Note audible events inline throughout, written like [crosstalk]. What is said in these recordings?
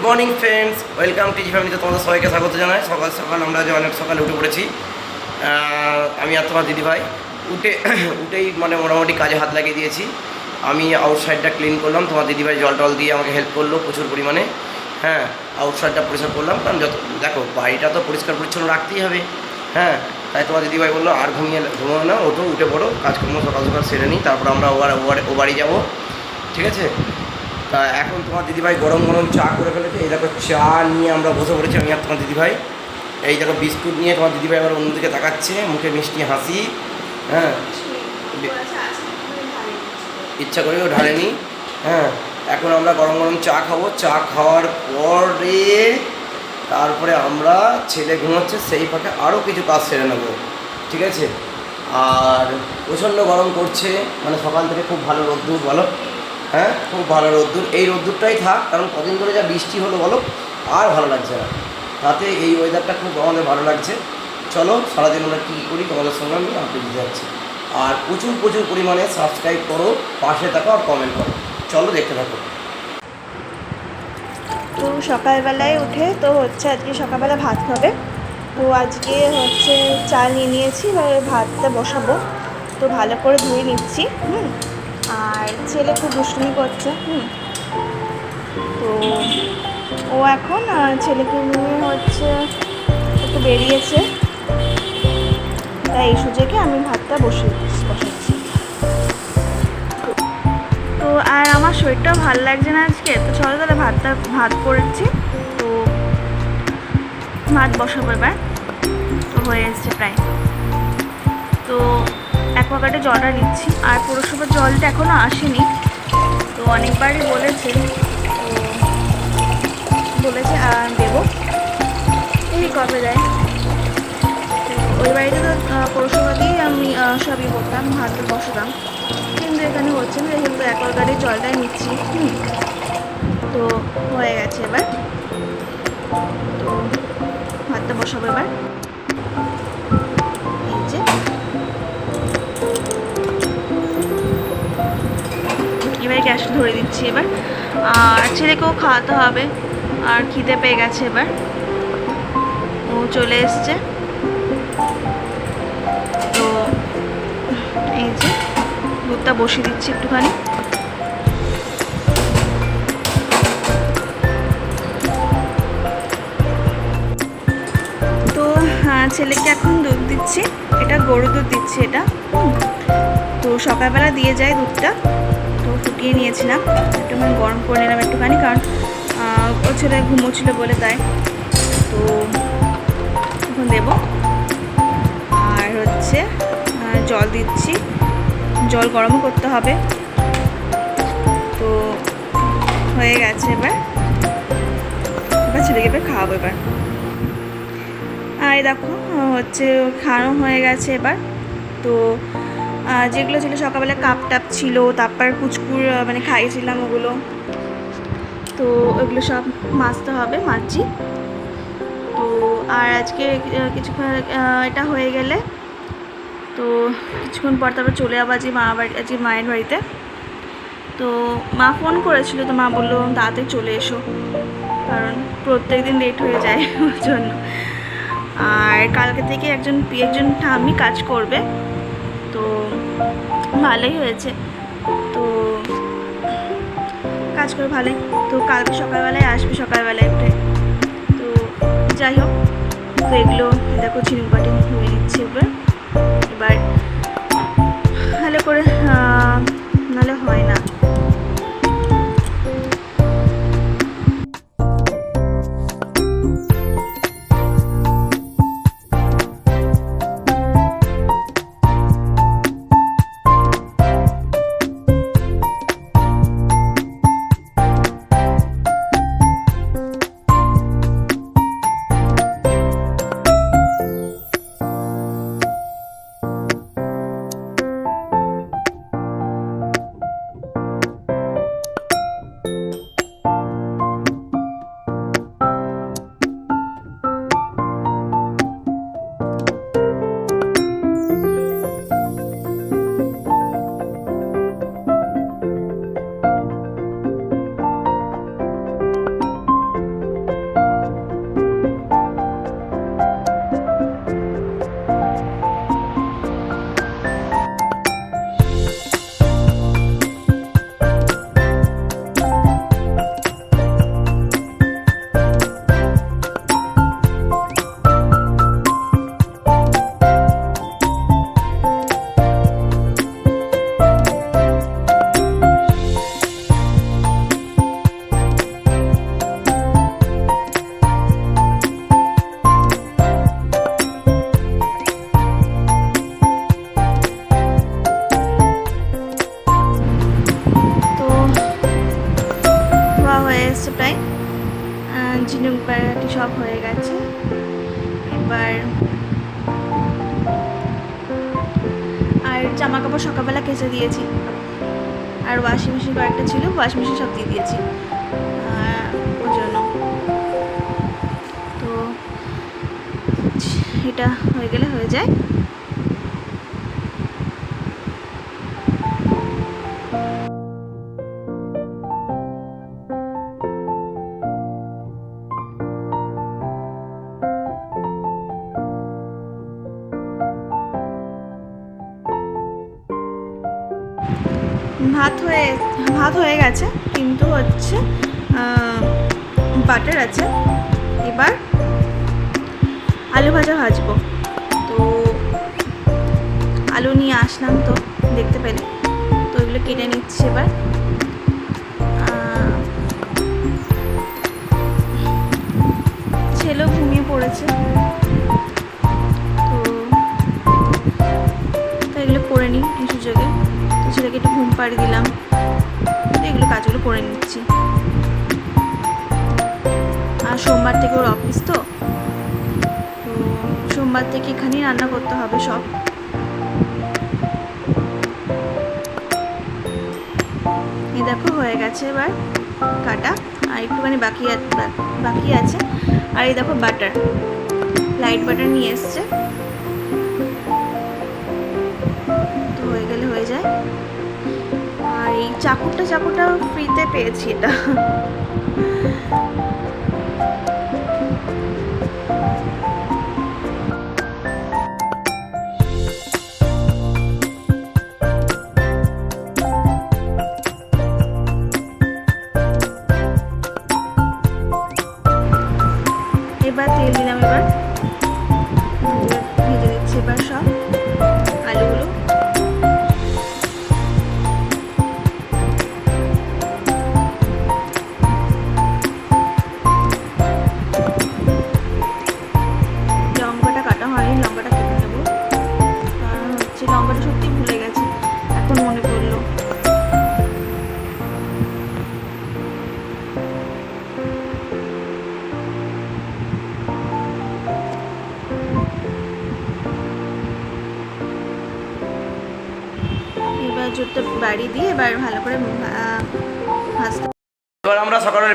Good morning friends welcome TG ফ্যামিলিতে তোমাদের সবাইকে স্বাগত জানাই। সকাল সকাল আমরা যে অনেক সকালে উঠে পড়েছি। আমি আর তোমার দিদিভাই উঠে, [coughs] উঠেই মানে মোটামুটি কাজে হাত লাগিয়ে দিয়েছি। আমি আউটসাইডটা ক্লিন করলাম। তোমার দিদিভাই জল টল দিয়ে আমাকে হেল্প করল প্রচুর পরিমাণে। হ্যাঁ আউটসাইডটা পরিষ্কার করলাম। কারণ যত, দেখো, বাড়িটা তো পরিষ্কার পরিচ্ছন্ন রাখতেই হবে। হ্যাঁ তাই তোমার দিদিভাই বলল, আর ঘুমিয়ে ঘুমাও না। ওঠো, উঠে পড়ো। কাজকর্ম সকাল সকাল সেরে নিই। তারপর আমরা ও আর- ও ও বাড়ি যাব। ঠিক আছে? তা এখন তোমার দিদিভাই গরম গরম চা করে ফেলেছে। এই দেখো চা নিয়ে আমরা বসে পড়েছি আমি আর তোমার দিদিভাই। এই দেখো বিস্কুট নিয়ে তোমার দিদিভাই আবার অন্যদিকে তাকাচ্ছে, মুখে মিষ্টি হাসি হ্যাঁ। ইচ্ছা করেও ঢালেনি হ্যাঁ। এখন আমরা গরম গরম চা খাব। চা খাওয়ার পরে তারপরে আমরা ছেলে ঘুমোচ্ছে, সেই ফাঁকে আরও কিছু কাজ সেরে নেব। ঠিক আছে? আর প্রচণ্ড গরম করছে মানে সকাল থেকে খুব ভালো রোদ্দুর, বলো। হ্যাঁ খুব ভালো রোদ্দুর। এই রোদ্দুরটাই থাক, কারণ কদিন ধরে যা বৃষ্টি হলো বলো, আর ভালো লাগছে না। তাতে এই ওয়েদারটা খুব আমাদের ভালো লাগছে। চলো, সারাদিন আমরা কী করি তোমাদের সঙ্গে আমি আপডেট দিতে যাচ্ছি। আর প্রচুর প্রচুর পরিমাণে সাবস্ক্রাইব করো, পাশে থাকো আর কমেন্ট করো। চলো, দেখতে থাকো। তো সকালবেলায় উঠে তো হচ্ছে আজকে সকালবেলা ভাত খাবে তো আজকে হচ্ছে চাল নিয়ে নিয়েছি ভাতটা বসাবো। তো ভালো করে ধুয়ে নিচ্ছি, হুম? আর ছেলে খুব দুষ্টুমি করছে, হুম। তো ও এখন ছেলেকে নিয়ে হচ্ছে একটু বেরিয়েছে। তাই এই সুযোগে আমি ভাতটা বসিয়ে বসাচ্ছি। তো আর আমার শরীরটাও ভালো লাগছে না আজকে, তো চলো তাহলে ভাতটা, ভাত করেছি। তো ভাত বসাবো এবার। তো হয়ে এসছে প্রায়। তো অ্যাকোয়াগার্ডে জলটা নিচ্ছি। আর পৌরসভার জলটা এখনও আসেনি। তো অনেকবারই বলেছে, তো বলেছে দেবো। এই কবে দেয়? ওই বাড়িতে তো পৌরসভা দিয়েই আমি সবই করতাম, ভাত বসতাম। কিন্তু এখানে হচ্ছে না যেহেতু অ্যাকোয়াগার্ডের জলটাই নিচ্ছি। হুম। তো হয়ে গেছে এবার। তো ভাতটা বসাবো এবার। এবার গ্যাস ধরে দিচ্ছি এবার। আর ছেলেকেও খাওয়াতে হবে। আর খিদে পেয়ে গেছে এবার। ও চলে এসছে। তো এই যে দুধটা বসিয়ে দিচ্ছি একটুখানি। তো হ্যাঁ, ছেলেকে এখন দুধ দিচ্ছি। এটা গরু দুধ দিচ্ছি এটা। তো সকালবেলা দিয়ে যায় দুধটা। তো ফুটিয়ে নিয়েছিলাম একটুখানি গরম করে নিলাম একটুখানি কারণ আহ, ও ছেলে ঘুমোচ্ছিল বলে তাই। তো এখন দেবো। আর হচ্ছে জল দিচ্ছি। জল গরমও করতে হবে। তো হয়ে গেছে এবার। এবার ছেলেকে এবার খাওয়াবো এবার। আর দেখো হচ্ছে খাওয়ানো হয়ে গেছে এবার। তো যেগুলো ছিল সকালবেলা কাপ টাপ ছিল, তারপর কুচকুর মানে খাইয়েছিলাম ওগুলো। তো ওগুলো সব মাজতে হবে, মাজি। তো আর আজকে কিছুক্ষণ এটা হয়ে গেলে তো কিছুক্ষণ পর তারপর চলে যাব আজকে মা বাড়ি, আজকে মায়ের বাড়িতে। তো মা ফোন করেছিল, তো মা বলল, তাড়াতাড়ি চলে এসো। কারণ প্রত্যেক দিন লেট হয়ে যায় [laughs] ওর জন্য। আর কালকে থেকে একজন একজন ঠাম্মি কাজ করবে। তো ভালোই হয়েছে। তো কাজ করে ভালোই। তো কালকে সকালবেলায় আসবে সকালবেলায় উঠে। তো যাই হোক, তো এগুলো দেখো চিনি বাটি ধুয়ে নিচ্ছি এবার। এবার কয়েকটা ছিল ওয়াশ মেশিন সব দিয়ে দিয়েছি। ওর জন্য। তো এটা হয়ে গেলে হয়ে যায়। বাটার আছে। এবার আলু ভাজা ভাজবো। তো আলু নিয়ে আসলাম তো, দেখতে পেলে। তো এগুলো কেটে নিচ্ছি এবার। ছেলেও ঘুমিয়ে পড়েছে। তো এগুলো করে নিই এই সুযোগে। তো ছেলেকে একটু ঘুম পাড়ি দিলাম। তো এগুলো কাজগুলো করে নিচ্ছি। সোমবার থেকে ওর অফিস তো। তো সোমবার থেকে এখানেই রান্না করতে হবে সব। এই দেখো, হয়ে গেছে এবার কাটা। আর একটুখানি বাকি বাকি আছে। আর এই দেখো বাটার লাইট বাটার নিয়ে এসছে। তো হয়ে গেলে হয়ে যায়। আর এই চাকুরটা চাকুটা ফ্রিতে পেয়েছি এটা।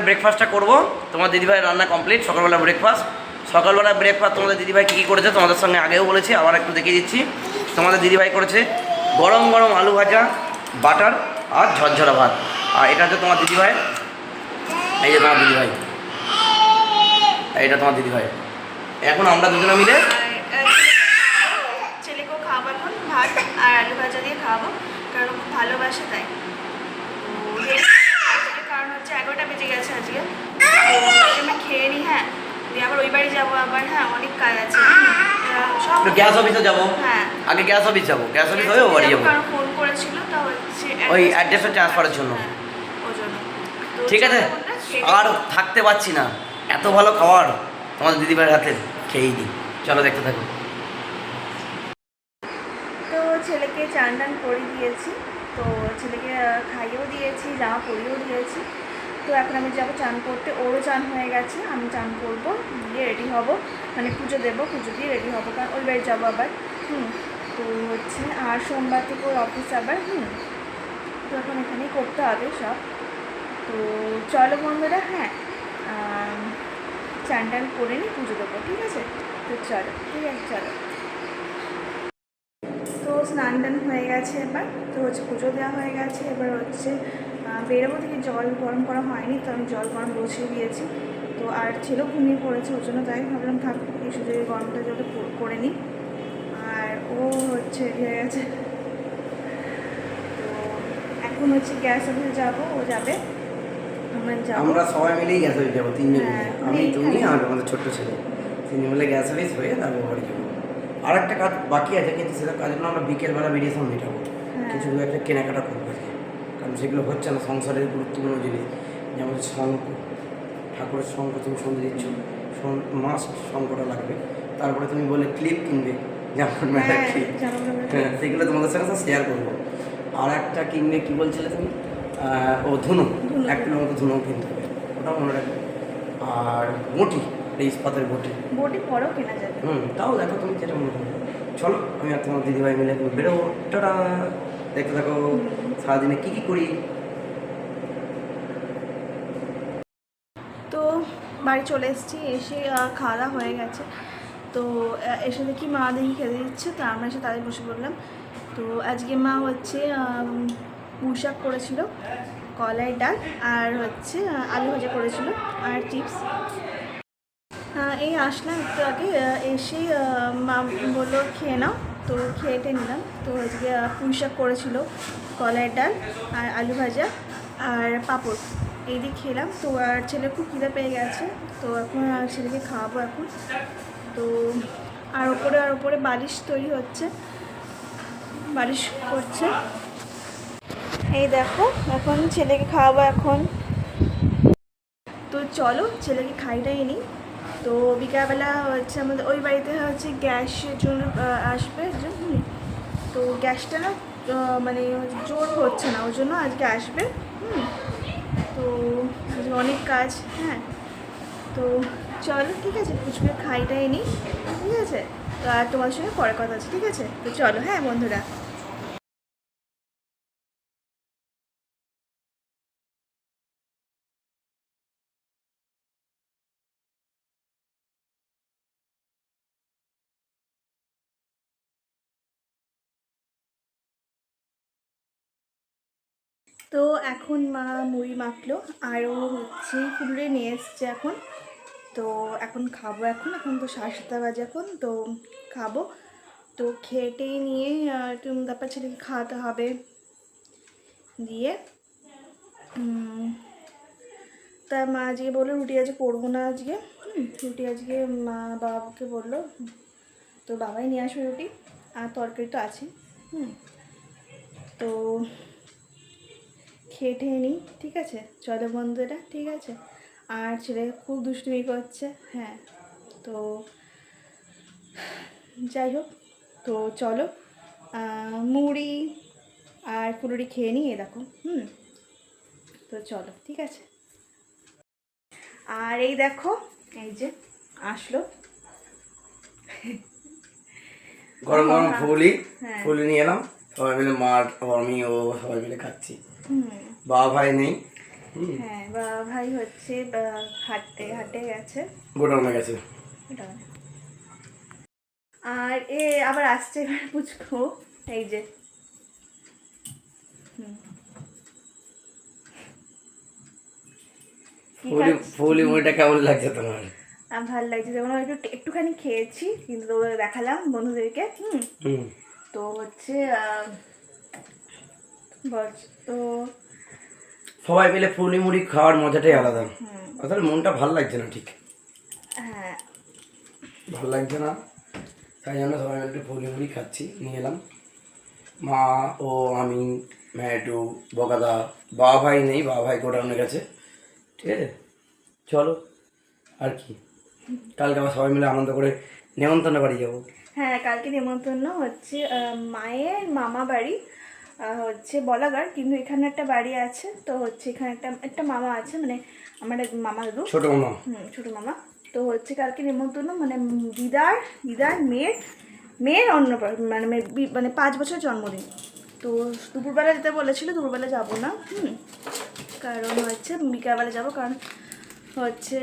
ব্রেকফাস্টটা করব। তোমার দিদিভাই রান্না কমপ্লিট সকালবেলা ব্রেকফাস্ট সকালবেলা ব্রেকফাস্ট তোমাদের দিদিভাই কী কী করেছে তোমাদের সঙ্গে আগেও বলেছি, আবার একটু দেখিয়ে দিচ্ছি। তোমাদের দিদিভাই করেছে গরম গরম আলু ভাজা, বাটার আর ঝরঝরা ভাত। আর এটা হচ্ছে তোমার দিদিভাই। এই যে তোমার দিদিভাই। এটা তোমার দিদিভাই। এখন আমরা দুজনে মিলে ছেলেকেও ভাত আর আলু ভাজা দিয়ে খাওয়াবো, কারণ ভালোবাসে তাই তো দেরি হয়েছে, কারণ হচ্ছে এগারোটা বেজে গেছে আজকে। আমি খেয়ে নিই হ্যাঁ। দিয়ে আবার ওই বাড়ি যাব আবার হ্যাঁ অনেক কাজ আছে। সব গ্যাস অফিসে যাব। হ্যাঁ। আগে গ্যাস অফিস যাব। গ্যাস অফিস হয়ে বাড়ি যাব। কারণ ফোন করেছিল তা হচ্ছে ওই অ্যাড্রেসটা ট্রান্সফারের জন্য। হ্যাঁ, ঠিক আছে। আর থাকতে পারছি না। এত ভালো খাবার তোমাদের দিদিভাইয়ের হাতে খেয়েই দিই। চলো দেখতে থাকো। তো ছেলেকে চান টান করে দিয়েছি। তো ছেলেকে খাইয়েও দিয়েছি জামা পরিয়েও দিয়েছি। তো এখন আমি যাব চান করতে। ওরও চান হয়ে গেছে, আমি চান করব দিয়ে রেডি হব। মানে পুজো দেবো, পুজো দিয়ে রেডি হব, কারণ ওই বাড়ি যাব আবার। হুম, তো হচ্ছে, আর সোমবার থেকে ওর অফিস আবার, হুম, তো এখন এখানেই করতে হবে সব। তো চলো বন্ধুরা হ্যাঁ চান টান করে নিই পুজো দেবো, ঠিক আছে? তো চলো, ঠিক আছে, চলো। তো স্নান টান হয়ে গেছে এবার, তো হচ্ছে পুজো দেওয়া হয়ে গেছে। এবার হচ্ছে বেরোবো থেকে জল গরম করা হয়নি তো আমি জল গরম বসিয়ে দিয়েছি। তো আর ছেলেও ঘুমিয়ে পড়েছে ওর জন্য তাই ভাবলাম থাক এই সুযোগে গরমটা জলে ক- করে নিই। আর ও হচ্ছে হয়ে গেছে। তো এখন হচ্ছে গ্যাস অফিসে যাব ও যাবে। আমরা আমরা সবাই মিলেই গ্যাস অফিস যাব তিনজন। হ্যাঁ, আমি তুমি আর আমাদের ছোট্ট ছেলে। তিনজন মিলে গ্যাস অফিস হয়ে তারপর ঘরে যাব। আর একটা কাজ বাকি আছে কিন্তু সেটা কাজগুলো আমরা বিকেলবেলা বেরিয়ে সব মেটাবো। হ্যাঁ। কিছু একটা কেনাকাটা সেগুলো হচ্ছে না সংসারের গুরুত্বপূর্ণ জিনিস যেমন শঙ্খ ঠাকুরের শঙ্খ তুমি সন্ধে দিচ্ছ মাস্ট শঙ্খটা লাগবে। তারপরে তুমি বলে ক্লিপ কিনবে যেমন মেলা হ্যাঁ ক্লিপ হ্যাঁ সেগুলো তোমাদের সাথে শেয়ার করব। আর একটা কিনবে কী বলছিলে তুমি? ও ধুনো। এক কিলোর মতো ধুনো কিনতে হবে। ওটাও মনে রাখবে। আর বটি এই ইস্পাতের বটি। বটি পরেও কেনা যাবে হুম তাও দেখো তুমি যেটা মনে করো চলো আমি আর তোমার দিদিভাই মিলে বেরোবো। টাটা! দেখতে থাকো। সারাদিনে কী কী করি? তো বাড়ি চলে এসেছি, এসে খাওয়া দাওয়া হয়ে গেছে। তো এসে দেখি মা দেখি খেতে দিচ্ছে, তো আমরা এসে তাদের বসে পড়লাম তো আজকে মা হচ্ছে পুঁই শাক করেছিল, কলাই ডাল, আর হচ্ছে আলু ভাজা করেছিল, আর চিপস। এই আসলাম একটু আগে এসে মা বলল, খেয়ে নাও। তো খেয়েটে নিলাম। তো আজকে পুঁই শাক করেছিল। কলাই ডাল আর আলু ভাজা আর পাঁপড়। এই দিয়ে খেলাম। তো আর ছেলে খুব খিদে পেয়ে গেছে। তো এখন আর ছেলেকে খাওয়াবো এখন। তো আর ওপরে আর ওপরে বালিশ তৈরি হচ্ছে। বালিশ করছে। এই দেখো, এখন ছেলেকে খাওয়াবো এখন। তো চলো, ছেলেকে খাইটাই নিই। তো বিকালবেলা হচ্ছে আমাদের, ওই বাড়িতে হচ্ছে গ্যাসের জন্য আসবে তো গ্যাসটা না মানে জোর হচ্ছে না, ওই জন্য আজকে আসবে। হুম, তো আজকে অনেক কাজ হ্যাঁ। তো চলো, ঠিক আছে পুচকে খাইটাই নিই, ঠিক আছে? তো আর তোমার সঙ্গে পরে কথা আছে, ঠিক আছে? তো চলো হ্যাঁ বন্ধুরা। তো এখন মা মুড়ি মাখলো আরও হচ্ছে ফুলুরে নিয়ে এসছে এখন। তো এখন খাব এখন এখন তো সাড়ে সাতটা বাজে এখন, তো খাব। তো খেটেই নিয়ে একটু তারপর ছেলেকে খাওয়াতে হবে। দিয়ে তা মা আজকে বলল রুটি আজকে করব না আজকে। রুটি আজকে মা বাবাকে বলল তো বাবাই নিয়ে আসবে রুটি, আর তরকারি তো আছে। হুম, তো খেয়ে টেয়ে নিই ঠিক আছে? চলো বন্ধুরা ঠিক আছে? আর ছেলে খুব দুষ্টুমি করছে হ্যাঁ? তো যাই হোক তো চলো মুড়ি আর ফুলুরি খেয়ে নিই এ দেখো হুম? তো চলো ঠিক আছে? আর এই দেখো এই যে আসলো। গরম গরম ফুলি হ্যাঁ। ফুলি নিয়ে এলাম। সবাই মিলে ও আমি ও সবাই মিলে খাচ্ছি। বাবা ভাই নেই? হ্যাঁ বা ভাই হচ্ছে হাঁটে গেছে। গোডাউনে গেছে। আর এ আবার আসছে এবার পুচকো এই যে। ফুলি কেমন লাগছে তোমার? আহ, ভালো লাগছে। যেমন একটু একটুখানি খেয়েছি কিন্তু দেখালাম বন্ধুদেরকে। হুম। হুম। তো হচ্ছে তো সবাই মিলে ফুলি মুড়ি খাওয়ার মজাটাই আলাদা। আসলে মনটা ভালো লাগছে না ঠিক। হ্যাঁ। ভালো লাগছে না। তাই জন্য সবাই মিলে ফুলি মুড়ি খাচ্ছি নিয়ে এলাম। মা ও আমি ম্যাটু বকাদা বাবা ভাই নেই বাবা ভাই গোডাউনে গেছে। ঠিক আছে? চলো আর কি? কালকে আবার সবাই মিলে আনন্দ করে নেমন্তন্ন বাড়ি যাব। হ্যাঁ কালকে নেমন্তন্ন হচ্ছে মায়ের মামা বাড়ি হচ্ছে বলাগার কিন্তু এখানে একটা বাড়ি আছে তো হচ্ছে এখানে একটা একটা মামা আছে মানে আমার এক মামা দাদু ছোট মামা। হুম ছোটো মামা। তো হচ্ছে কালকে নেমন্তন্ন মানে দিদার দিদার মেয়ের মেয়ের অন্য মানে মানে পাঁচ বছর জন্মদিন। তো দুপুরবেলা যেতে বলেছিল দুপুরবেলা যাব না হুম। কারণ হচ্ছে বিকালবেলা যাব কারণ হচ্ছে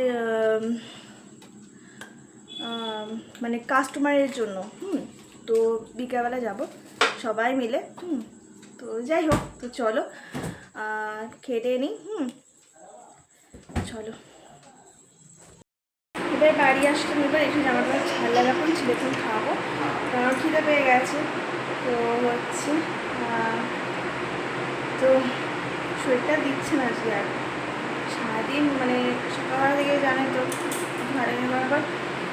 মানে কাস্টমারের জন্য হুম। তো বিকালবেলা যাব সবাই মিলে হুম। তো যাই হোক, তো চলো খেটে নিই, হুম? চলো। এবার বাড়ি আসলাম, এবার এসে জামাটা ছাড়লা যখন ছেলেকে খাওয়াবো কারণ খিদে পেয়ে গেছে, তো হচ্ছে তো শরীরটা দিচ্ছে না আজকে আর। সারাদিন মানে সকালবেলা থেকে জানে তো, ঘরে আবার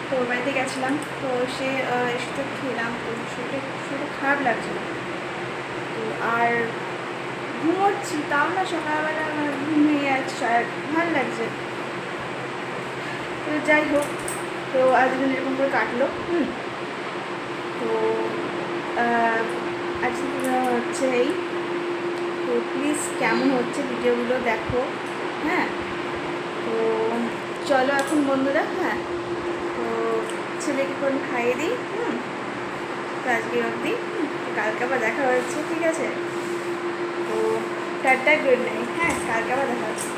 তো ওর বাড়িতে গেছিলাম, তো সে এসে তো খেলাম, তো শরীরটা শরীরটা খারাপ লাগছিল। আর ঘুমোচ্ছি তাও না সকালবেলা আমার ঘুম হয়ে যাচ্ছে আর ভালো লাগছে। তো যাই হোক, তো আজকে এরকম করে কাটলো, হুম। তো আজকে হচ্ছে এই, তো প্লিজ কেমন হচ্ছে ভিডিওগুলো দেখো হ্যাঁ। তো চলো এখন বন্ধুরা হ্যাঁ। তো ছেলেকে কোন খাইয়ে দিই, হুম। তো আজকে অবধি কালকে আবার দেখা হচ্ছে, ঠিক আছে? তো, টাটা গুড নাইট হ্যাঁ কালকে আবার দেখা হচ্ছে।